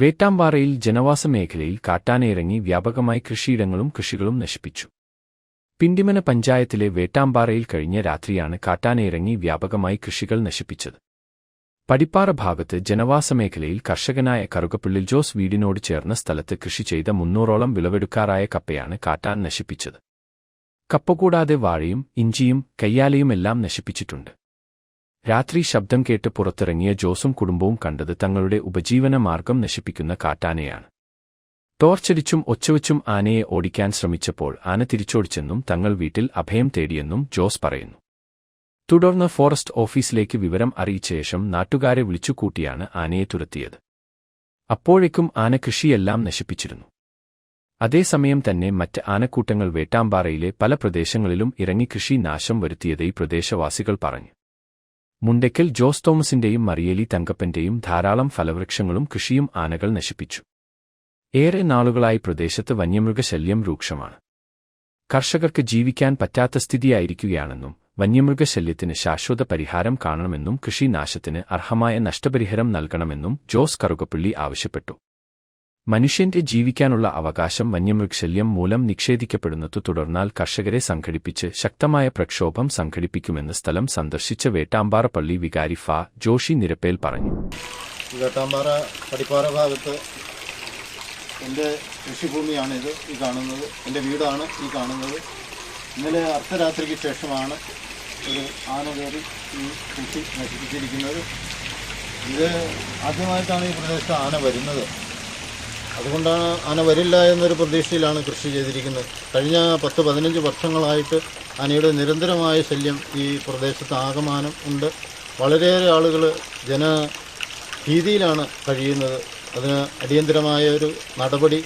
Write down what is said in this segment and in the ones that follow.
വേട്ടാമ്പാറയിൽ ജനവാസ മേഖലയിൽ കാട്ടാനയിറങ്ങി വ്യാപകമായി കൃഷിയിടങ്ങളും കൃഷികളും നശിപ്പിച്ചു. പിണ്ടിമന പഞ്ചായത്തിലെ വേട്ടാമ്പാറയിൽ കഴിഞ്ഞ രാത്രിയാണ് കാട്ടാനയിറങ്ങി വ്യാപകമായി കൃഷികൾ നശിപ്പിച്ചത്. പടിപ്പാറ ഭാഗത്ത് ജനവാസ മേഖലയിൽ കർഷകനായ കറുകപ്പിള്ളിൽ ജോസ് വീടിനോട് ചേർന്ന സ്ഥലത്ത് കൃഷി ചെയ്ത മുന്നൂറോളം വിളവെടുക്കാറായ കപ്പയാണ് കാട്ടാൻ നശിപ്പിച്ചത്. കപ്പ കൂടാതെ വാഴയും ഇഞ്ചിയും കയ്യാലയുമെല്ലാം നശിപ്പിച്ചിട്ടുണ്ട്. രാത്രി ശബ്ദം കേട്ട് പുറത്തിറങ്ങിയ ജോസും കുടുംബവും കണ്ടത് തങ്ങളുടെ ഉപജീവന മാർഗം നശിപ്പിക്കുന്ന കാട്ടാനയാണ്. ടോർച്ചടിച്ചും ഒച്ചവച്ചും ആനയെ ഓടിക്കാൻ ശ്രമിച്ചപ്പോൾ ആന തിരിച്ചോടിച്ചെന്നും തങ്ങൾ വീട്ടിൽ അഭയം തേടിയെന്നും ജോസ് പറയുന്നു. തുടർന്ന് ഫോറസ്റ്റ് ഓഫീസിലേക്ക് വിവരം അറിയിച്ച ശേഷം നാട്ടുകാരെ വിളിച്ചുകൂട്ടിയാണ് ആനയെ തുരത്തിയത്. അപ്പോഴേക്കും ആന കൃഷിയെല്ലാം നശിപ്പിച്ചിരുന്നു. അതേസമയം തന്നെ മറ്റ് ആനക്കൂട്ടങ്ങൾ വേട്ടാമ്പാറയിലെ പല പ്രദേശങ്ങളിലും ഇറങ്ങി കൃഷി നാശം വരുത്തിയതായി പ്രദേശവാസികൾ പറഞ്ഞു. മുണ്ടയ്ക്കൽ ജോസ് തോമസിന്റെയും മറിയേലി തങ്കപ്പന്റെയും ധാരാളം ഫലവൃക്ഷങ്ങളും കൃഷിയും ആനകൾ നശിപ്പിച്ചു. ഏറെ നാളുകളായി പ്രദേശത്ത് വന്യമൃഗശല്യം രൂക്ഷമാണ്. കർഷകർക്ക് ജീവിക്കാൻ പറ്റാത്ത സ്ഥിതിയായിരിക്കുകയാണെന്നും വന്യമൃഗശല്യത്തിന് ശാശ്വത പരിഹാരം കാണണമെന്നും കൃഷിനാശത്തിന് അർഹമായ നഷ്ടപരിഹാരം നൽകണമെന്നും ജോസ് കറുകപ്പള്ളി ആവശ്യപ്പെട്ടു. മനുഷ്യന്റെ ജീവിക്കാനുള്ള അവകാശം വന്യമൃഗശല്യം മൂലം നിഷേധിക്കപ്പെടുന്നതു തുടർന്നാൽ കർഷകരെ സംഘടിപ്പിച്ച് ശക്തമായ പ്രക്ഷോഭം സംഘടിപ്പിക്കുമെന്ന സ്ഥലം സന്ദർശിച്ച വേട്ടാമ്പാറപ്പള്ളി വികാരി ഫാ ജോഷി നിരപ്പേൽ പറഞ്ഞു. വേട്ടാമ്പാറ പടിപ്പാറ ഭാഗത്ത് എന്റെ കൃഷിഭൂമിയാണിത് ഈ കാണുന്നത്. എന്റെ വീടാണ് ഈ കാണുന്നത്. ഇന്നലെ അർദ്ധരാത്രിക്ക് ശേഷമാണ് ഒരു ആന കയറി ഈ കൃഷി നശിപ്പിച്ചിരിക്കുന്നത്. ഇത് ആദ്യമായിട്ടാണ് ഈ പ്രദേശത്ത് ആന വരുന്നത്. അതുകൊണ്ടാണ് ആന വരില്ല എന്നൊരു പ്രതീക്ഷയിലാണ് കൃഷി ചെയ്തിരിക്കുന്നത്. കഴിഞ്ഞ പത്ത് പതിനഞ്ച് വർഷങ്ങളായിട്ട് ആനയുടെ നിരന്തരമായ ശല്യം ഈ പ്രദേശത്ത് ആകമാനം ഉണ്ട്. വളരെയേറെ ആളുകൾ ജന ഭീതിയിലാണ് കഴിയുന്നത്. അതിന് അടിയന്തരമായ ഒരു നടപടി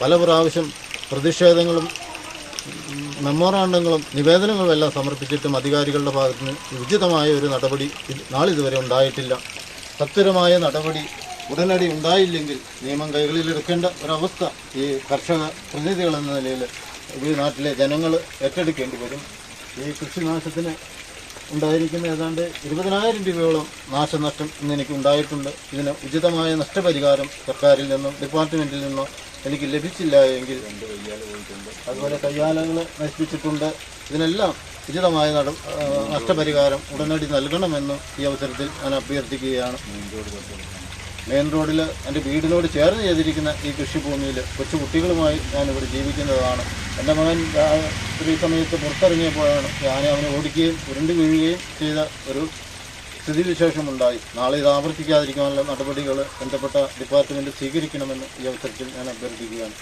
പല പ്രാവശ്യം പ്രതിഷേധങ്ങളും മെമ്മോറാണ്ടങ്ങളും നിവേദനങ്ങളും എല്ലാം സമർപ്പിച്ചിട്ടും അധികാരികളുടെ ഭാഗത്ത് നിന്ന് ഉചിതമായ ഒരു നടപടി നാളിതുവരെ ഉണ്ടായിട്ടില്ല. സത്വരമായ നടപടി ഉടനടി ഉണ്ടായില്ലെങ്കിൽ നിയമം കൈകളിലെടുക്കേണ്ട ഒരവസ്ഥ ഈ കർഷക പ്രതിനിധികൾ എന്ന നിലയിൽ ഈ നാട്ടിലെ ജനങ്ങൾ ഏറ്റെടുക്കേണ്ടി വരും. ഈ കൃഷിനാശത്തിന് ഉണ്ടായിരിക്കുന്ന ഏതാണ്ട് ഇരുപതിനായിരം രൂപയോളം നാശനഷ്ടം ഇന്ന് എനിക്ക് ഉണ്ടായിട്ടുണ്ട്. ഇതിന് ഉചിതമായ നഷ്ടപരിഹാരം സർക്കാരിൽ നിന്നും ഡിപ്പാർട്ട്മെന്റിൽ നിന്നോ എനിക്ക് ലഭിച്ചില്ല എങ്കിൽ അതുപോലെ കയ്യാലകൾ നശിപ്പിച്ചിട്ടുണ്ട്. ഇതിനെല്ലാം ഉചിതമായ നട നഷ്ടപരിഹാരം ഉടനടി നൽകണമെന്ന് ഈ അവസരത്തിൽ ഞാൻ അഭ്യർത്ഥിക്കുകയാണ്. മെയിൻ റോഡിൽ എന്റെ വീടിനോട് ചേർന്ന് ചെയ്തിരിക്കുന്ന ഈ കൃഷിഭൂമിയിൽ കൊച്ചു കുട്ടികളുമായി ഞാനിവിടെ ജീവിക്കുന്നതാണ്. എന്റെ മകൻ ഈ സമയത്ത് പുറത്തിറങ്ങിയപ്പോഴാണ് ഞാൻ അവനെ ഓടിക്കുകയും ഉരുണ്ടു വീഴുകയും ചെയ്ത ഒരു സ്ഥിതിവിശേഷമുണ്ടായി. നാളെ ഇത് ആവർത്തിക്കാതിരിക്കാനുള്ള നടപടികൾ ബന്ധപ്പെട്ട ഡിപ്പാർട്ട്മെന്റ് സ്വീകരിക്കണമെന്ന് ഈ അവസരത്തിൽ ഞാൻ അഭ്യർത്ഥിക്കുകയാണ്.